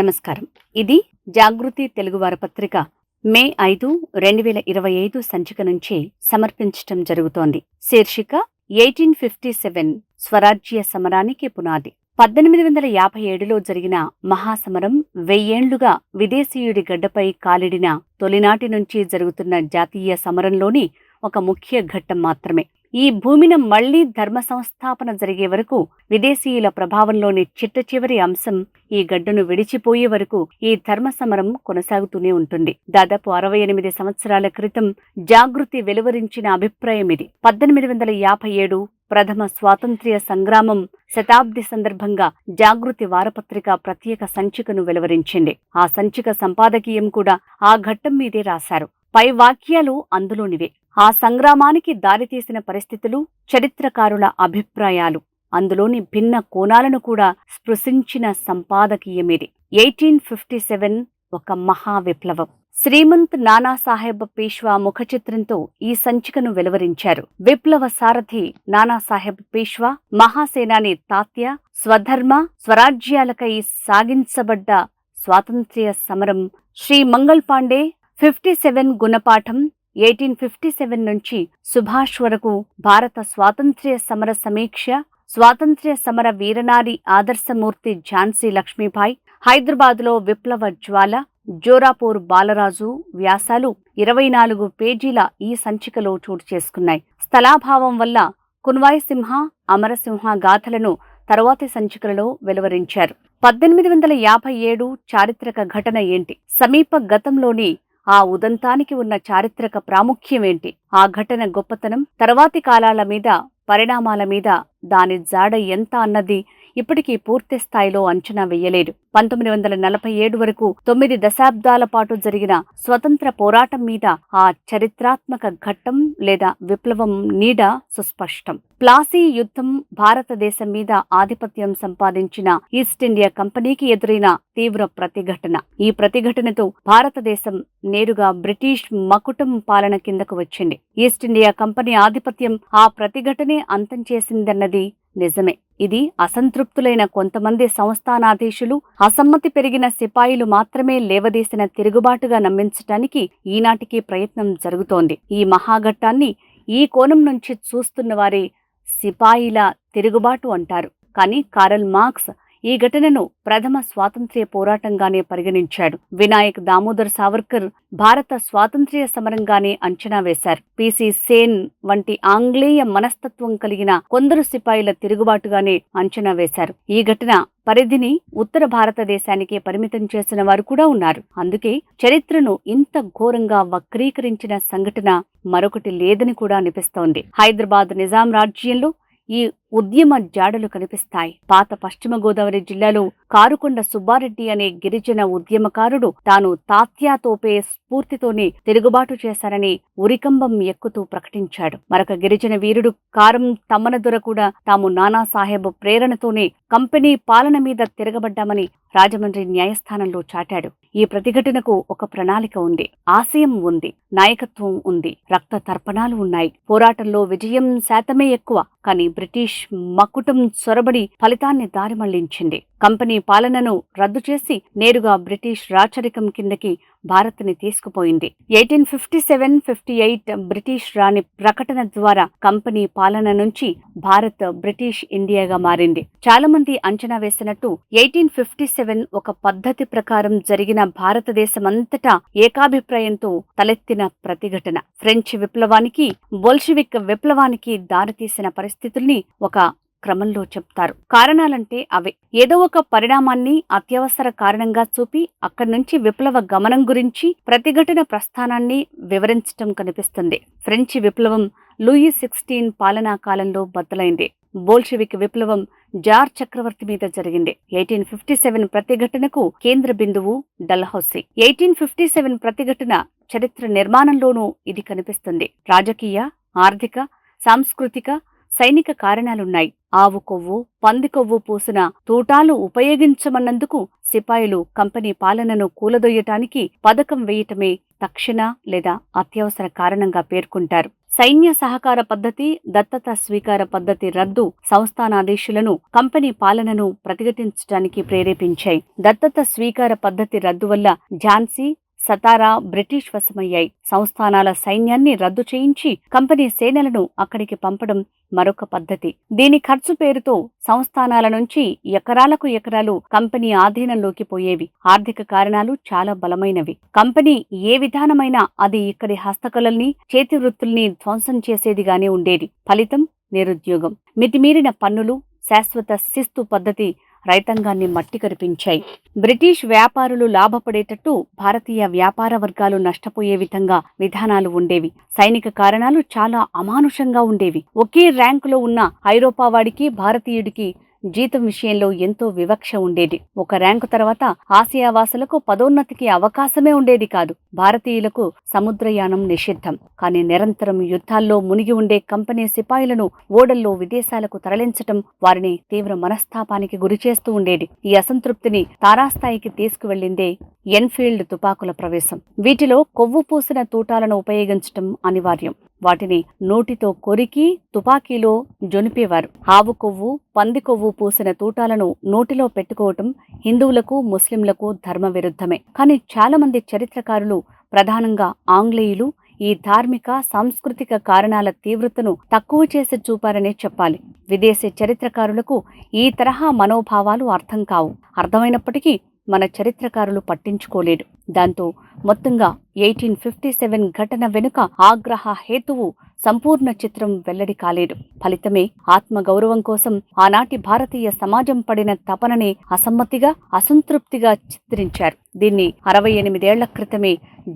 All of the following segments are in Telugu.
నమస్కారం. ఇది జాగృతి తెలుగు వారపత్రిక మే ఐదు రెండు వేల ఇరవై ఐదు సంచిక నుంచి సమర్పించటం జరుగుతోంది. శీర్షిక ఎయిటీన్ ఫిఫ్టీ సెవెన్ స్వరాజ్య సమరానికి పునాది. పద్దెనిమిది వందల యాభై ఏడులో జరిగిన మహాసమరం వెయ్యేండ్లుగా విదేశీయుడి గడ్డపై కాలిడిన తొలినాటి నుంచి జరుగుతున్న జాతీయ సమరంలోని ఒక ముఖ్య ఘట్టం మాత్రమే. ఈ భూమిన మళ్ళీ ధర్మ సంస్థాపన జరిగే వరకు విదేశీయుల ప్రభావంలోని చిట్ట చివరి అంశం ఈ గడ్డను విడిచిపోయే వరకు ఈ ధర్మ సమరం కొనసాగుతూనే ఉంటుంది. దాదాపు అరవై ఎనిమిది సంవత్సరాల క్రితం జాగృతి వెలువరించిన అభిప్రాయం ఇది. పద్దెనిమిది వందల యాభై ఏడు ప్రథమ స్వాతంత్ర్య సంగ్రామం శతాబ్ది సందర్భంగా జాగృతి వారపత్రిక ప్రత్యేక సంచికను వెలువరించింది. ఆ సంచిక సంపాదకీయం కూడా ఆ ఘట్టం మీదే రాశారు. పై వాక్యాలు అందులోనివే. ఆ సంగ్రామానికి దారితీసిన పరిస్థితులు చరిత్రకారుల అభిప్రాయాలు అందులోని భిన్న కోణాలను కూడా స్పృశించిన సంపాదకీయమిది. ఎయిటీన్ ఫిఫ్టీ సెవెన్ ఒక మహా విప్లవం శ్రీమంత్ నానాసాహెబ్ పేష్వా ముఖచిత్రంతో ఈ సంచికను వెలువరించారు. విప్లవ సారథి నానాసాహెబ్ పేష్వా మహాసేనాని తాత్య స్వధర్మ స్వరాజ్యాలకై సాగించబడ్డ స్వాతంత్ర్య సమరం శ్రీ మంగళ్ పాండే ఫిఫ్టీ సెవెన్ గుణపాఠం ఎయిటీన్ ఫిఫ్టీ సెవెన్ నుంచి సుభాష్ వరకు భారత స్వాతంత్ర్య సమర సమీక్ష స్వాతంత్ర్య సమర వీరనారి ఆదర్శమూర్తి ఝాన్సీ లక్ష్మీబాయి హైదరాబాద్లో విప్లవ జ్వాల జోరాపూర్ బాలరాజు వ్యాసాలు ఇరవై నాలుగు పేజీల ఈ సంచికలో చోటు చేసుకున్నాయి. స్థలాభావం వల్ల కున్వాయి సింహ అమరసింహ గాథలను తరువాతి సంచికలలో వెలువరించారు. పద్దెనిమిది వందల యాభై ఏడు చారిత్రక ఘటన ఏంటి? సమీప గతంలోని ఆ ఉదంతానికి ఉన్న చారిత్రక ప్రాముఖ్యమేంటి ఆ ఘటన గొప్పతనం తర్వాతి కాలాల మీద పరిణామాల మీద దాని జాడ ఎంత అన్నది ఇప్పటికీ పూర్తి స్థాయిలో అంచనా వెయ్యలేదు పంతొమ్మిది వందల నలభై ఏడు వరకు తొమ్మిది దశాబ్దాల పాటు జరిగిన స్వతంత్ర పోరాటం మీద ఆ చరిత్రాత్మక ఘట్టం లేదా విప్లవం నీడ సుస్పష్టం. ప్లాసీ యుద్ధం భారతదేశం మీద ఆధిపత్యం సంపాదించిన ఈస్ట్ ఇండియా కంపెనీకి ఎదురైన తీవ్ర ప్రతిఘటన. ఈ ప్రతిఘటనతో భారతదేశం నేరుగా బ్రిటిష్ మకుటం పాలన కిందకు వచ్చింది. ఈస్ట్ ఇండియా కంపెనీ ఆధిపత్యం ఆ ప్రతిఘటనే అంతం చేసిందన్నది నిజమే. ఇది అసంతృప్తులైన కొంతమంది సంస్థానాధీశులు అసమ్మతి పెరిగిన సిపాయిలు మాత్రమే లేవదీసిన తిరుగుబాటుగా నమ్మించటానికి ఈనాటికి ప్రయత్నం జరుగుతోంది. ఈ మహాఘట్టాన్ని ఈ కోణం నుంచి చూస్తున్న వారే సిపాయిల తిరుగుబాటు అంటారు. కానీ కారల్ మార్క్స్ ఈ ఘటనను ప్రథమ స్వాతంత్ర్య పోరాటంగానే పరిగణించాడు. వినాయక్ దామోదర్ సావర్కర్ భారత స్వాతంత్ర్య సమరంగానే అంచనా వేశారు. పిసి సేన్ వంటి ఆంగ్లేయ మనస్తత్వం కలిగిన కొందరు సిపాయిల తిరుగుబాటుగానే అంచనా వేశారు. ఈ ఘటన పరిధిని ఉత్తర భారతదేశానికే పరిమితం చేసిన వారు కూడా ఉన్నారు. అందుకే చరిత్రను ఇంత ఘోరంగా వక్రీకరించిన సంఘటన మరొకటి లేదని కూడా అనిపిస్తోంది. హైదరాబాద్ నిజాం రాజ్యంలో ఈ ఉద్యమ జాడలు కనిపిస్తాయి. పాత పశ్చిమ గోదావరి జిల్లాలో కారుకొండ సుబ్బారెడ్డి అనే గిరిజన ఉద్యమకారుడు తాను తాత్యాతోపే స్ఫూర్తితోనే తిరుగుబాటు చేశారని ఉరికంబం ఎక్కుతూ ప్రకటించాడు. మరొక గిరిజన వీరుడు కారం తమ్మనదుర కూడా తాము నానాసాహెబ్ ప్రేరణతోనే కంపెనీ పాలన మీద తిరగబడ్డామని రాజమండ్రి న్యాయస్థానంలో చాటాడు. ఈ ప్రతిఘటనకు ఒక ప్రణాళిక ఉంది. ఆశయం ఉంది. నాయకత్వం ఉంది. రక్త తర్పణాలు ఉన్నాయి. పోరాటంలో విజయం శాతమే ఎక్కువ. కానీ బ్రిటిష్ మకుటం చొరబడి ఫలితాన్ని దారిమళ్ళించింది. కంపెనీ పాలనను రద్దు చేసి నేరుగా బ్రిటిష్ రాచరికం కిందకి భారత్ని తీసుకుపోయింది. Eighteen fifty seven fifty eight British రాణి ప్రకటన ద్వారా కంపెనీ పాలన నుంచి భారత్ బ్రిటిష్ ఇండియాగా మారింది. చాలా మంది అంచనా వేసినట్టు ఎయిటీన్ ఫిఫ్టీ సెవెన్ ఒక పద్ధతి ప్రకారం జరిగిన భారతదేశమంతటా ఏకాభిప్రాయంతో తలెత్తిన ప్రతిఘటన. ఫ్రెంచ్ విప్లవానికి బోల్షివిక్ విప్లవానికి దారితీసిన పరిస్థితుల్ని ఒక క్రమంలో చెప్తారు. కారణాలంటే అవే. ఏదో ఒక పరిణామాన్ని అత్యవసర కారణంగా చూపి అక్కడి నుంచి విప్లవ గమనం గురించి ప్రతిఘటన ప్రస్థానాన్ని వివరించటం కనిపిస్తుంది. ఫ్రెంచి విప్లవం లూయి సిక్స్టీన్ పాలనా కాలంలో బద్దలైంది. బోల్షివిక్ విప్లవం జార్ చక్రవర్తి మీద జరిగింది. ఎయిటీన్ ఫిఫ్టీ సెవెన్ ప్రతిఘటనకు కేంద్ర బిందువు డల్హౌసీ. ఎయిటీన్ ఫిఫ్టీ సెవెన్ ప్రతిఘటన చరిత్ర నిర్మాణంలోనూ ఇది కనిపిస్తుంది. రాజకీయ ఆర్థిక సాంస్కృతిక సైనిక కారణాలున్నాయి. ఆవు కొవ్వు పంది కొవ్వు పూసిన తూటాలు ఉపయోగించమన్నందుకు సిపాయిలు కంపెనీ పాలనను కూలదొయ్యటానికి పథకం వేయటమే తక్షణ లేదా అత్యవసర కారణంగా పేర్కొంటారు. సైన్య సహకార పద్ధతి దత్తత స్వీకార పద్ధతి రద్దు సంస్థానాదేశులను కంపెనీ పాలనను ప్రతిఘటించడానికి ప్రేరేపించాయి. దత్తత స్వీకార పద్ధతి రద్దు వల్ల ఝాన్సీ సతారా బ్రిటిష్ వశమయ్యాయి. సంస్థానాల సైన్యాన్ని రద్దు చేయించి కంపెనీ సేనలను అక్కడికి పంపడం మరొక పద్ధతి. దీని ఖర్చు పేరుతో సంస్థానాల నుంచి ఎకరాలకు ఎకరాలు కంపెనీ ఆధీనంలోకి పోయేవి. ఆర్థిక కారణాలు చాలా బలమైనవి. కంపెనీ ఏ విధానమైనా అది ఇక్కడి హస్తకళల్ని చేతి వృత్తుల్ని ధ్వంసం చేసేదిగానే ఉండేది. ఫలితం నిరుద్యోగం. మితిమీరిన పన్నులు శాశ్వత శిస్తు పద్ధతి రైతాంగాన్ని మట్టి కరిపించాయి. బ్రిటిష్ వ్యాపారులు లాభపడేటట్టు భారతీయ వ్యాపార వర్గాలు నష్టపోయే విధంగా విధానాలు ఉండేవి. సైనిక కారణాలు చాలా అమానుషంగా ఉండేవి. ఒకే ర్యాంకులో ఉన్న ఐరోపా వాడికి భారతీయుడికి జీతం విషయంలో ఎంతో వివక్ష ఉండేది. ఒక ర్యాంకు తర్వాత ఆసియా వాసులకు పదోన్నతికి అవకాశమే ఉండేది కాదు. భారతీయులకు సముద్రయానం నిషిద్ధం. కానీ నిరంతరం యుద్ధాల్లో మునిగి ఉండే కంపెనీ సిపాయిలను ఓడల్లో విదేశాలకు తరలించటం వారిని తీవ్ర మనస్తాపానికి గురిచేస్తూ ఉండేది. ఈ అసంతృప్తిని తారాస్థాయికి తీసుకువెళ్ళిందే ఎన్ఫీల్డ్ తుపాకుల ప్రవేశం. వీటిలో కొవ్వు పూసిన తూటాలను ఉపయోగించటం అనివార్యం. వాటిని నోటితో కొరికి తుపాకీలో జొనిపేవారు. ఆవు కొవ్వు పంది కొవ్వు పూసిన తూటాలను నోటిలో పెట్టుకోవటం హిందువులకు ముస్లింలకు ధర్మ విరుద్ధమే కానీ చాలామంది చరిత్రకారులు ప్రధానంగా ఆంగ్లేయులు ఈ ధార్మిక సాంస్కృతిక కారణాల తీవ్రతను తక్కువ చేసి చూపారనే చెప్పాలి. విదేశీ చరిత్రకారులకు ఈ తరహా మనోభావాలు అర్థం కావు. అర్థమైనప్పటికీ మన చరిత్రకారులు పట్టించుకోలేడు దాంతో మొత్తంగా ఎయిటీన్ ఫిఫ్టీ సెవెన్ ఘటన వెనుక ఆగ్రహ హేతువు సంపూర్ణ చిత్రం వెల్లడి కాలేదు. ఫలితమే ఆత్మగౌరవం కోసం ఆనాటి భారతీయ సమాజం పడిన తపననే అసమ్మతిగా అసంతృప్తిగా చిత్రించారు. దీన్ని అరవై ఎనిమిదేళ్ళ క్రితమే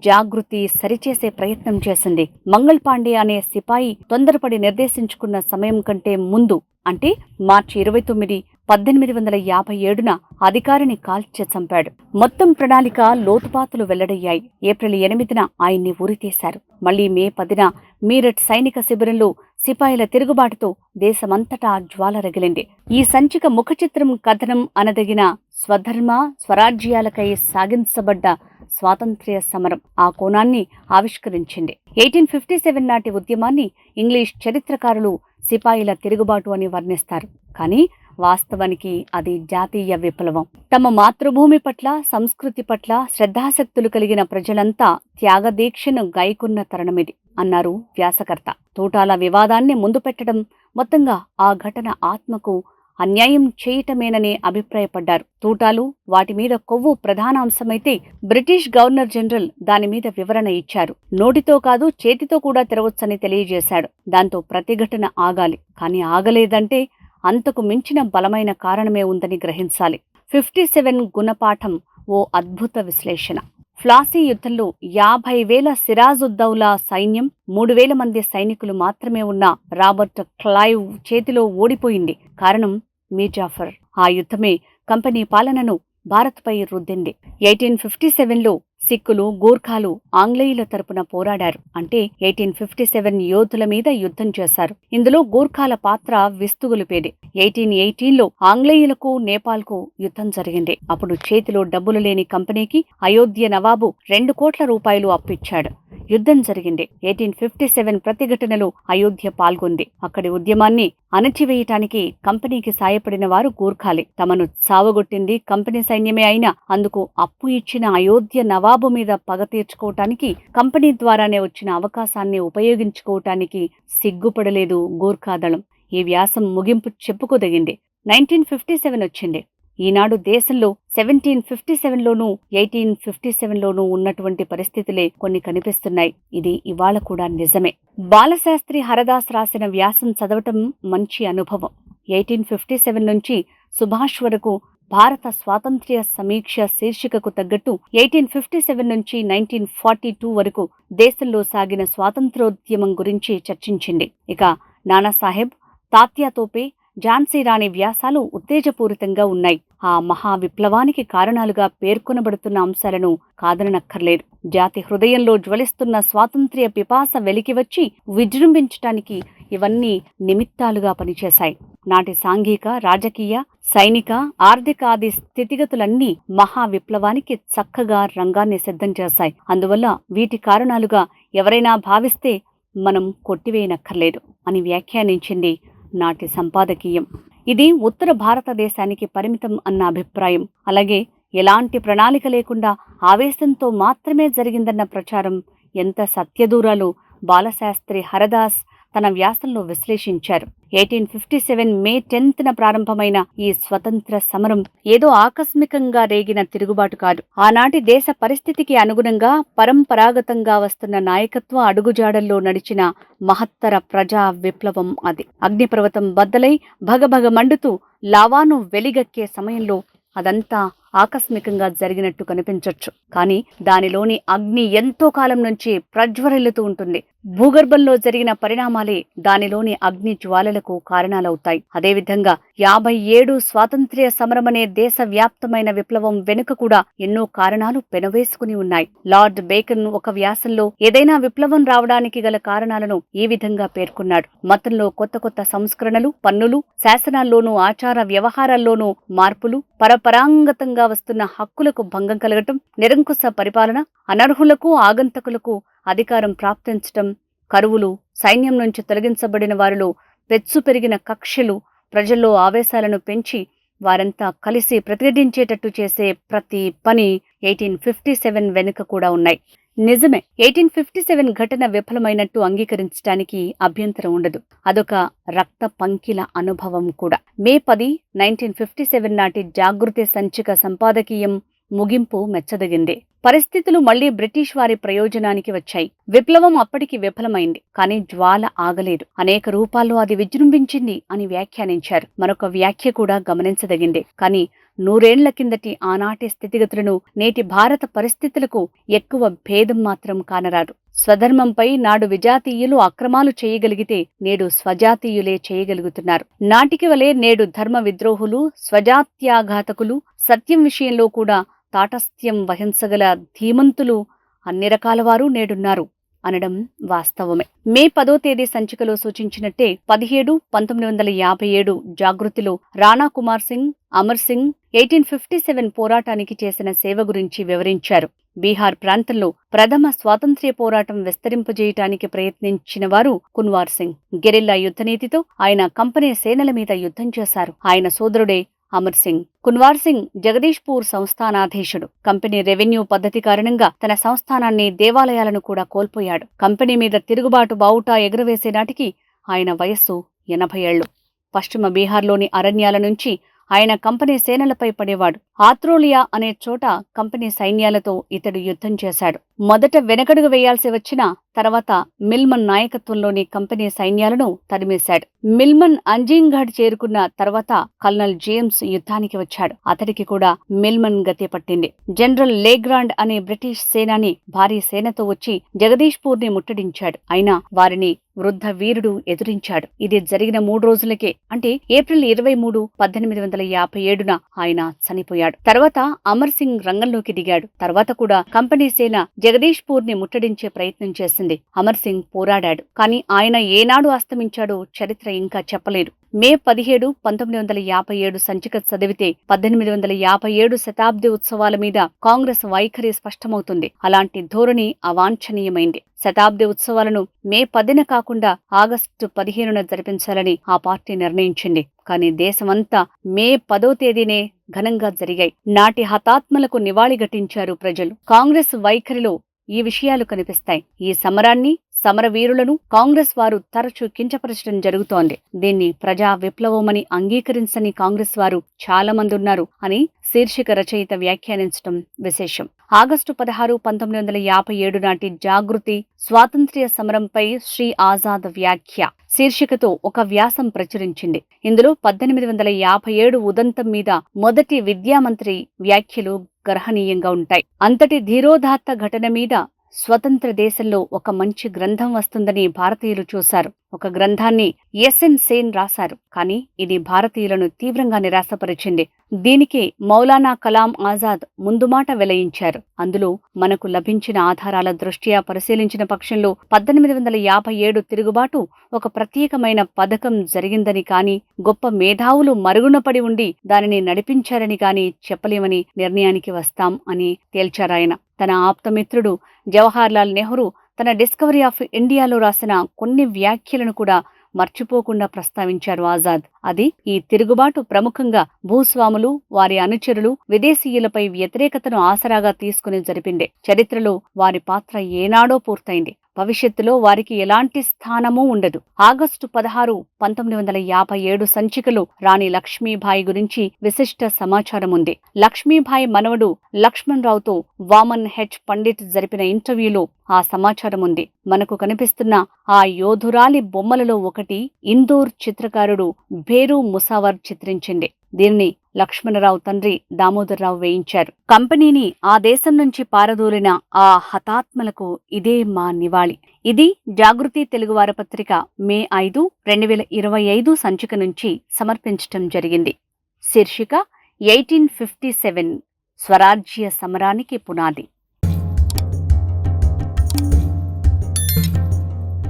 జాగృతి సరిచేసే ప్రయత్నం చేసింది. మంగళ్ పాండే అనే సిపాయి తొందరపడి నిర్దేశించుకున్న సమయం కంటే ముందు అంటే మార్చి ఇరవై తొమ్మిది పద్దెనిమిది వందల యాభై ఏడున అధికారిని కాల్చి చంపాడు. మొత్తం ప్రణాళిక లోతుపాతులు వెల్లడయ్యాయి. ఏప్రిల్ ఎనిమిదిన ఆయన్ని ఊరితీశారు మళ్ళీ మే పదిన మీరట్ సైనిక శిబిరంలో సిపాయిల తిరుగుబాటుతో దేశమంతటా జ్వాల రగిలింది ఈ సంచిక ముఖచిత్రం కథనం అనదగిన స్వధర్మ స్వరాజ్యాలకై సాగించబడ్డ స్వాతంత్ర్య సమరం ఆ కోణాన్ని ఆవిష్కరించింది. ఎయిటీన్ ఫిఫ్టీ సెవెన్ నాటి ఉద్యమాన్ని ఇంగ్లీష్ చరిత్రకారులు సిపాయిల తిరుగుబాటు అని వర్ణిస్తారు. కానీ వాస్తవానికి అది జాతీయ విప్లవం. తమ మాతృభూమి పట్ల సంస్కృతి పట్ల శ్రద్ధాశక్తులు కలిగిన ప్రజలంతా త్యాగదీక్షను గైకున్న తరుణమిది అన్నారు వ్యాసకర్త. తూటాల వివాదాన్ని ముందు పెట్టడం మొత్తంగా ఆ ఘటన ఆత్మకు అన్యాయం చేయటమేననే అభిప్రాయపడ్డారు. తూటాలు వాటి మీద కొవ్వు ప్రధాన అంశమైతే బ్రిటిష్ గవర్నర్ జనరల్ దాని మీద వివరణ ఇచ్చారు. నోటితో కాదు చేతితో కూడా తెరవచ్చని తెలియజేశాడు. దాంతో ప్రతిఘటన ఆగాలి. కానీ ఆగలేదంటే అంతకు మించిన బలమైన కారణమే ఉందని గ్రహించాలి. ఫిఫ్టీ సెవెన్ గుణపాఠం ఓ అద్భుత విశ్లేషణ. ఫ్లాసీ యుద్ధంలో యాభై వేల సిరాజుద్దౌలా సైన్యం మూడు వేల మంది సైనికులు మాత్రమే ఉన్న రాబర్ట్ క్లైవ్ చేతిలో ఓడిపోయింది. కారణం మీజాఫర్ ఆ యుద్ధమే కంపెనీ పాలనను భారత్పై రుద్దింది. ఎయిటీన్ ఫిఫ్టీ సెవెన్లో సిక్కులు గూర్ఖాలు ఆంగ్లేయుల తరపున పోరాడారు. అంటే ఎయిటీన్ ఫిఫ్టీ సెవెన్ యోధుల మీద యుద్ధం చేశారు. ఇందులో గూర్ఖాల పాత్ర విస్తుగులిపేది ఎయిటీన్ ఎయిటీన్లో ఆంగ్లేయులకు నేపాల్కు యుద్ధం జరిగింది. అప్పుడు చేతిలో డబ్బులు లేని కంపెనీకి అయోధ్య నవాబు రెండు కోట్ల రూపాయలు అప్పిచ్చాడు. యుద్ధం జరిగింది. ఎయిటీన్ ఫిఫ్టీ సెవెన్ ప్రతిఘటనలో అయోధ్య పాల్గొంది. అక్కడి ఉద్యమాన్ని అణచివేయటానికి కంపెనీకి సాయపడిన వారు గూర్ఖాలే. తమను సావగొట్టింది కంపెనీ సైన్యమే అయినా అందుకు అప్పు ఇచ్చిన అయోధ్య నవాబు మీద పగ తీర్చుకోవటానికి కంపెనీ ద్వారానే వచ్చిన అవకాశాన్ని ఉపయోగించుకోవటానికి సిగ్గుపడలేదు గూర్ఖాదళం. ఈ వ్యాసం ముగింపు చెప్పుకోదగింది. నైన్టీన్ ఫిఫ్టీ సెవెన్ వచ్చింది. ఈనాడు దేశంలో సెవెంటీన్ ఫిఫ్టీ సెవెన్లోనూ ఎయిటీన్ ఫిఫ్టీ సెవెన్లోనూ ఉన్నటువంటి పరిస్థితులే కొన్ని కనిపిస్తున్నాయి. ఇది ఇవాళ కూడా నిజమే. బాలశాస్త్రి హరదాస్ రాసిన వ్యాసం చదవటం మంచి అనుభవం. ఎయిటీన్ ఫిఫ్టీ సెవెన్ నుంచి సుభాష్ వరకు భారత స్వాతంత్ర్య సమీక్ష శీర్షికకు తగ్గట్టు ఎయిటీన్ ఫిఫ్టీ సెవెన్ నుంచి నైన్టీన్ ఫార్టీ టూ వరకు దేశంలో సాగిన స్వాతంత్రోద్యమం గురించి చర్చించింది. ఇక నానాసాహెబ్ తాత్యాతోపే ఝాన్సీ రాణి వ్యాసాలు ఉత్తేజపూరితంగా ఉన్నాయి. ఆ మహా విప్లవానికి కారణాలుగా పేర్కొనబడుతున్న అంశాలను కాదననక్కర్లేదు. జాతి హృదయంలో జ్వలిస్తున్న స్వాతంత్ర్య పిపాస వెలికి వచ్చి విజృంభించటానికి ఇవన్నీ నిమిత్తాలుగా పనిచేశాయి. నాటి సాంఘిక రాజకీయ సైనిక ఆర్థికాది స్థితిగతులన్నీ మహా విప్లవానికి చక్కగా రంగాన్ని సిద్ధం చేశాయి. అందువల్ల వీటి కారణాలుగా ఎవరైనా భావిస్తే మనం కొట్టివేయనక్కర్లేదు అని వ్యాఖ్యానించింది నాటి సంపాదకీయం. ఇది ఉత్తర భారతదేశానికి పరిమితం అన్న అభిప్రాయం. అలాగే ఎలాంటి ప్రణాళిక లేకుండా ఆవేశంతో మాత్రమే జరిగిందన్న ప్రచారం ఎంత సత్యదూరాలు! బాలశాస్త్రి హరదాస్ తన వ్యాసంలో విశ్లేషించారు. ఎయిటీన్ ఫిఫ్టీ సెవెన్ మే టెన్త్న ప్రారంభమైన ఈ స్వతంత్ర సమరం ఏదో ఆకస్మికంగా రేగిన తిరుగుబాటు కాదు. ఆనాటి దేశ పరిస్థితికి అనుగుణంగా పరంపరాగతంగా వస్తున్న నాయకత్వ అడుగుజాడల్లో నడిచిన మహత్తర ప్రజా విప్లవం అది. అగ్నిపర్వతం బద్దలై భగభగ మండుతూ లావాను వెలిగక్కే సమయంలో అదంతా ఆకస్మికంగా జరిగినట్టు కనిపించొచ్చు. కానీ దానిలోని అగ్ని ఎంతో కాలం నుంచి ప్రజ్వరిల్లుతూ ఉంటుంది. భూగర్భంలో జరిగిన పరిణామాలే దానిలోని అగ్ని జ్వాలలకు కారణాలవుతాయి. అదేవిధంగా యాభై ఏడు స్వాతంత్ర్య సమరమనే దేశవ్యాప్తమైన విప్లవం వెనుక కూడా ఎన్నో కారణాలు పెనవేసుకుని ఉన్నాయి. లార్డ్ బేకన్ ఒక వ్యాసంలో ఏదైనా విప్లవం రావడానికి గల కారణాలను ఈ విధంగా పేర్కొన్నాడు. మతంలో కొత్త కొత్త సంస్కరణలు పన్నులు శాసనాల్లోనూ ఆచార వ్యవహారాల్లోనూ మార్పులు పరపరాంగతంగా వస్తున్న హక్కులకు భంగం కలగటం నిరంకుశ పరిపాలన అనర్హులకు ఆగంతకులకు అధికారం ప్రాప్తించటం కరువులు సైన్యం నుంచి తొలగించబడిన వారిలో పెచ్చు పెరిగిన కక్షలు ప్రజల్లో ఆవేశాలను పెంచి వారంతా కలిసి ప్రతిఘటించేటట్టు చేసే ప్రతి పని ఎయిటీన్ ఫిఫ్టీ సెవెన్ వెనుక కూడా ఉన్నాయి. నిజమే ఎయిటీన్ ఫిఫ్టీ సెవెన్ ఘటన విఫలమైనట్టు అంగీకరించడానికి అభ్యంతరం ఉండదు. అదొక రక్త పంకిల అనుభవం కూడా. మే పది నైన్టీన్ ఫిఫ్టీ సెవెన్ నాటి జాగృతి సంచిక సంపాదకీయం ముగింపు మెచ్చదగిందే. పరిస్థితులు మళ్ళీ బ్రిటిష్ వారి ప్రయోజనానికి వచ్చాయి. విప్లవం అప్పటికి విఫలమైంది కానీ జ్వాల ఆగలేదు. అనేక రూపాల్లో అది విజృంభించింది అని వ్యాఖ్యానించారు. మరొక వ్యాఖ్య కూడా గమనించదగిందే. కానీ నూరేండ్ల కిందటి ఆనాటి స్థితిగతులను నేటి భారత పరిస్థితులకు ఎక్కువ భేదం మాత్రం కానరాదు. స్వధర్మంపై నాడు విజాతీయులు అక్రమాలు చేయగలిగితే నేడు స్వజాతీయులే చేయగలుగుతున్నారు. నాటికి వలె నేడు ధర్మ విద్రోహులు స్వజాత్యాఘాతకులు సత్యం విషయంలో కూడా తాటస్థ్యం వహించగల ధీమంతులు అన్ని రకాల వారు నేడున్నారు అనడం వాస్తవమే. మే పదో తేదీ సంచికలో సూచించినట్టే పదిహేడు పంతొమ్మిది వందల యాభై ఏడు జాగృతిలో Rana Kumar Singh Amar Singh eighteen fifty seven పోరాటానికి చేసిన సేవ గురించి వివరించారు. బీహార్ ప్రాంతంలో ప్రథమ స్వాతంత్ర్య పోరాటం విస్తరింపజేయటానికి ప్రయత్నించిన వారు కున్వార్ సింగ్. గెరిల్లా యుద్ధనీతితో ఆయన కంపెనీ సేనల మీద యుద్ధం చేశారు. ఆయన సోదరుడే అమర్ సింగ్. కున్వార్ సింగ్ జగదీష్పూర్ సంస్థానాధీశుడు. కంపెనీ రెవెన్యూ పద్ధతి కారణంగా తన సంస్థానాన్ని దేవాలయాలను కూడా కోల్పోయాడు. కంపెనీ మీద తిరుగుబాటు బావుటా ఎగురవేసే నాటికి ఆయన వయస్సు ఎనభై ఏళ్ళు పశ్చిమ బీహార్లోని అరణ్యాల నుంచి ఆయన కంపెనీ సేనలపై పడేవాడు. ఆత్రోలియా అనే చోట కంపెనీ సైన్యాలతో ఇతడు యుద్ధం చేశాడు. మొదట వెనకడుగు వేయాల్సి వచ్చిన తర్వాత మిల్మన్ నాయకత్వంలోని కంపెనీ సైన్యాలను తరిమేశాడు. మిల్మన్ అంజింఘడ్ చేరుకున్న తర్వాత కల్నల్ జేమ్స్ యుద్ధానికి వచ్చాడు. అతడికి కూడా మిల్మన్ గతి పట్టింది. జనరల్ లేగ్రాండ్ అనే బ్రిటిష్ సేనాని భారీ సేనతో వచ్చి జగదీష్పూర్ని ముట్టడించాడు. అయినా వారిని వృద్ధ వీరుడు ఎదురించాడు. ఇది జరిగిన మూడు రోజులకే. అంటే ఏప్రిల్ ఇరవై మూడు పద్దెనిమిది వందల యాభై ఏడున ఆయన చనిపోయాడు. తర్వాత అమర్ సింగ్ రంగంలోకి దిగాడు. తర్వాత కూడా కంపెనీ సేన జగదీష్ పూర్ని ముట్టడించే ప్రయత్నం చేసింది. అమర్ సింగ్ పోరాడాడు. కానీ ఆయన ఏనాడు అస్తమించాడో చరిత్ర ఇంకా చెప్పలేదు. మే పదిహేడు పంతొమ్మిది వందల యాభై ఏడు సంచిక చదివితే పద్దెనిమిది వందల యాభై ఏడు శతాబ్ది ఉత్సవాల మీద కాంగ్రెస్ వైఖరి స్పష్టమవుతుంది. అలాంటి ధోరణి అవాంఛనీయమైంది. శతాబ్ది ఉత్సవాలను మే పదిన కాకుండా ఆగస్టు పదిహేనున జరిపించాలని ఆ పార్టీ నిర్ణయించింది. కానీ దేశమంతా మే పదో తేదీనే ఘనంగా జరిగాయి. నాటి హతాత్మలకు నివాళి ఘటించారు ప్రజలు. కాంగ్రెస్ వైఖరిలో ఈ విషయాలు కనిపిస్తాయి. ఈ సమరాన్ని సమరవీరులను కాంగ్రెస్ వారు తరచూ కించపరచడం జరుగుతోంది. దీన్ని ప్రజా విప్లవమని అంగీకరించని కాంగ్రెస్ వారు చాలా మంది ఉన్నారు అని శీర్షిక రచయిత వ్యాఖ్యానించడం విశేషం. ఆగస్టు పదహారు పంతొమ్మిది వందల యాభై ఏడు నాటి జాగృతి స్వాతంత్ర్య సమరంపై శ్రీ ఆజాద్ వ్యాఖ్య శీర్షికతో ఒక వ్యాసం ప్రచురించింది. ఇందులో పద్దెనిమిది వందల యాభై ఏడు ఉదంతం మీద మొదటి విద్యామంత్రి వ్యాఖ్యలు గర్హనీయంగా ఉంటాయి. అంతటి ధీరోదాత్త ఘటన మీద స్వతంత్ర దేశంలో ఒక మంచి గ్రంథం వస్తుందని భారతీయులు చూశారు. ఒక గ్రంథాన్ని ఎస్ఎన్ సేన్ రాశారు. కానీ ఇది భారతీయులను తీవ్రంగా నిరాశపరిచింది. దీనికి మౌలానా కలాం ఆజాద్ ముందు మాట వెలయించారు. అందులో మనకు లభించిన ఆధారాల దృష్ట్యా పరిశీలించిన పక్షంలో పద్దెనిమిది వందల యాభై ఏడు తిరుగుబాటు ఒక ప్రత్యేకమైన పథకం జరిగిందని కాని గొప్ప మేధావులు మరుగునపడి ఉండి దానిని నడిపించారని కానీ చెప్పలేమని నిర్ణయానికి వస్తాం అని తేల్చారాయన. తన ఆప్తమిత్రుడు జవహర్లాల్ నెహ్రూ తన డిస్కవరీ ఆఫ్ ఇండియాలో రాసిన కొన్ని వ్యాఖ్యలను కూడా మర్చిపోకుండా ప్రస్తావించారు ఆజాద్. అది ఈ తిరుగుబాటు ప్రముఖంగా భూస్వాములు వారి అనుచరులు విదేశీయులపై వ్యతిరేకతను ఆసరాగా తీసుకుని జరిపిందే. చరిత్రలో వారి పాత్ర ఏనాడో పూర్తయింది. భవిష్యత్తులో వారికి ఎలాంటి స్థానమూ ఉండదు. ఆగస్టు పదహారు పంతొమ్మిది వందల యాభై ఏడు సంచికలో రాణి లక్ష్మీబాయి గురించి విశిష్ట సమాచారం ఉంది. లక్ష్మీబాయి మనవడు లక్ష్మణ్ రావుతో వామన్ హెచ్ పండిట్ జరిపిన ఇంటర్వ్యూలో ఆ సమాచారం ఉంది. మనకు కనిపిస్తున్న ఆ యోధురాలి బొమ్మలలో ఒకటి ఇందోర్ చిత్రకారుడు భేరు ముసావర్ చిత్రించింది. దీనిని లక్ష్మణరావు తండ్రి దామోదరరావు వేయించారు. కంపెనీని ఆ దేశం నుంచి పారదోలిన ఆ హతాత్మలకు ఇదే మా నివాళి. ఇది జాగృతి తెలుగు వారపత్రిక మే ఐదు రెండు వేల ఇరవై ఐదు సంచిక నుంచి సమర్పించటం జరిగింది. శీర్షిక ఎయిటీన్ ఫిఫ్టీ సెవెన్ స్వరాజ్య సమరానికి పునాది.